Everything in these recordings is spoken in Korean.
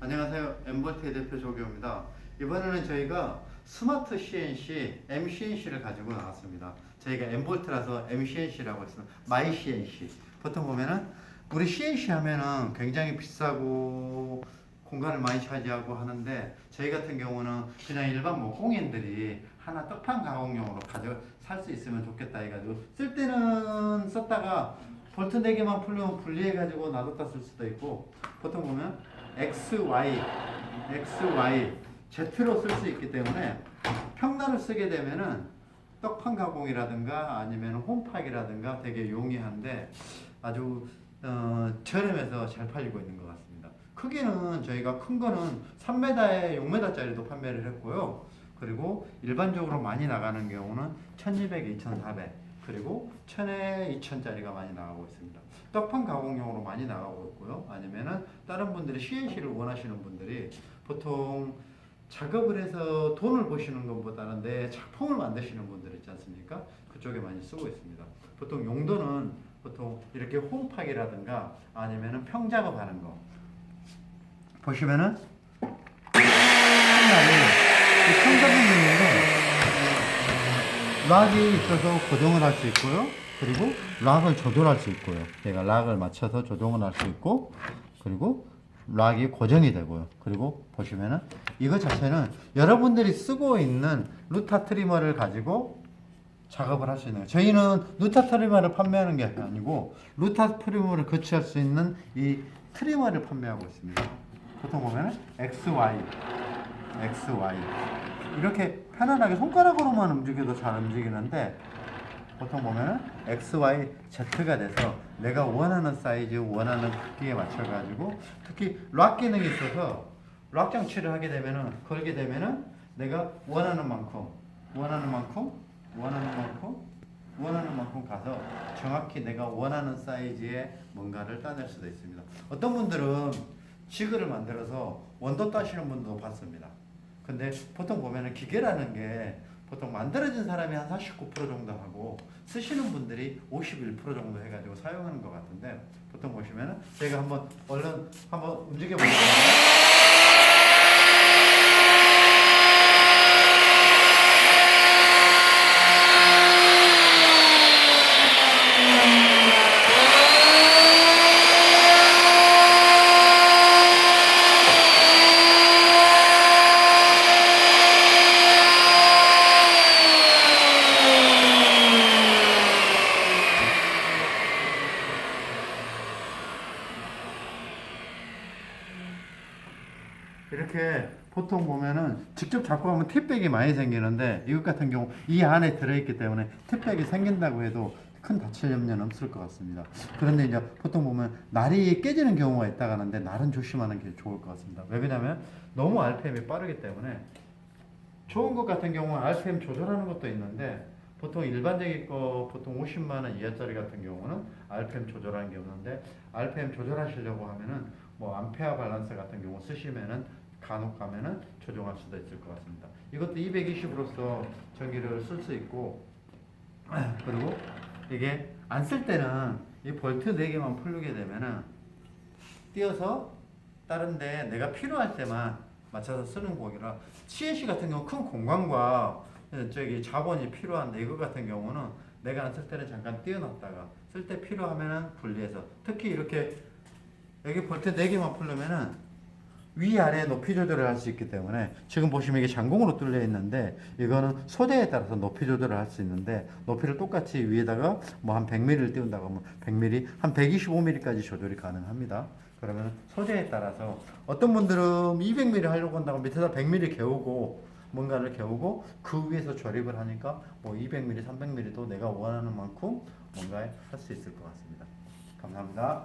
안녕하세요. 엠볼트의 대표 조교입니다. 이번에는 저희가 스마트 CNC, MCNC를 가지고 나왔습니다. 저희가 엠볼트라서 MCNC라고 했습니다. 마이 CNC. 보통 보면은 우리 CNC 하면은 굉장히 비싸고 공간을 많이 차지하고 하는데 저희 같은 경우는 그냥 일반 목공인들이 하나 떡판 가공용으로 가져 살 수 있으면 좋겠다 해가지고 쓸 때는 썼다가 볼트 4개만 풀면 분리해가지고 놔뒀다 쓸 수도 있고 보통 보면 X, Y, X, Y, Z로 쓸 수 있기 때문에 평단을 쓰게 되면은 떡판 가공이라든가 아니면 홈팍이라든가 되게 용이한데 아주 어, 저렴해서 잘 팔리고 있는 것 같습니다. 크기는 저희가 큰 거는 3m에 6m짜리도 판매를 했고요. 그리고 일반적으로 많이 나가는 경우는 1200에 2400 그리고 1000에 2000짜리가 많이 나가고 있습니다. 떡판 가공용으로 많이 나가고 있고요. 아니면은 다른 분들이 CNC를 원하시는 분들이 보통 작업을 해서 돈을 버시는 것보다는 내 작품을 만드시는 분들 있지 않습니까? 그쪽에 많이 쓰고 있습니다. 보통 용도는 보통 이렇게 홈팍이라든가 아니면은 평작업 하는 거 보시면은 이 평작업용으로 락이 있어서 고정을 할 수 있고요. 그리고 락을 조절할 수 있고요. 얘가 락을 맞춰서 조정을 할 수 있고 그리고 락이 고정이 되고요. 그리고 보시면은 이거 자체는 여러분들이 쓰고 있는 루타 트리머를 가지고 작업을 할 수 있는 거예요. 저희는 루타 트리머를 판매하는 게 아니고 루타 트리머를 거치할 수 있는 이 트리머를 판매하고 있습니다. 보통 보면은 XY, XY 이렇게 편안하게 손가락으로만 움직여도 잘 움직이는데 보통 보면은 X, Y, Z가 돼서 내가 원하는 사이즈, 원하는 크기에 맞춰가지고 특히 락 기능이 있어서 락 장치를 하게 되면은 걸게 되면은 내가 원하는 만큼, 원하는 만큼, 원하는 만큼, 원하는 만큼 가서 정확히 내가 원하는 사이즈의 뭔가를 따낼 수도 있습니다. 어떤 분들은 지그를 만들어서 원도 따시는 분도 봤습니다. 근데 보통 보면은 기계라는 게 보통 만들어진 사람이 한 49% 정도 하고 쓰시는 분들이 51% 정도 해가지고 사용하는 것 같은데 보통 보시면은 제가 한번 얼른 한번 움직여 볼게요. 이렇게 보통 보면은 직접 잡고 하면 팁백이 많이 생기는데 이것 같은 경우 이 안에 들어있기 때문에 팁백이 생긴다고 해도 큰 다칠 염려는 없을 것 같습니다. 그런데 이제 보통 보면 날이 깨지는 경우가 있다가 하는데 날은 조심하는 게 좋을 것 같습니다. 왜 그러냐면 너무 RPM이 빠르기 때문에 좋은 것 같은 경우는 RPM 조절하는 것도 있는데 보통 일반적인 거 보통 50만 원 이하짜리 같은 경우는 RPM 조절하는 게 없는데 RPM 조절하시려고 하면은 뭐 암페어 밸런스 같은 경우 쓰시면은 간혹 가면은 조정할 수도 있을 것 같습니다. 이것도 220으로서 전기를 쓸 수 있고 그리고 이게 안 쓸 때는 이 볼트 4개만 풀게 되면은 띄어서 다른데 내가 필요할 때만 맞춰서 쓰는 거기라 CNC 같은 경우 큰 공간과 저기 자본이 필요한데 이거 같은 경우는 내가 안 쓸 때는 잠깐 띄어놨다가 쓸 때 필요하면은 분리해서 특히 이렇게 여기 볼트 4개만 풀려면은 위아래 높이 조절을 할 수 있기 때문에 지금 보시면 이게 장공으로 뚫려 있는데 이거는 소재에 따라서 높이 조절을 할 수 있는데 높이를 똑같이 위에다가 뭐 한 100mm를 띄운다고 하면 100mm 한 125mm까지 조절이 가능합니다. 그러면 소재에 따라서 어떤 분들은 200mm 하려고 한다고 밑에다 100mm 개우고 뭔가를 개우고 그 위에서 조립을 하니까 뭐 200mm, 300mm도 내가 원하는 만큼 뭔가 할 수 있을 것 같습니다. 감사합니다.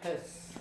패스.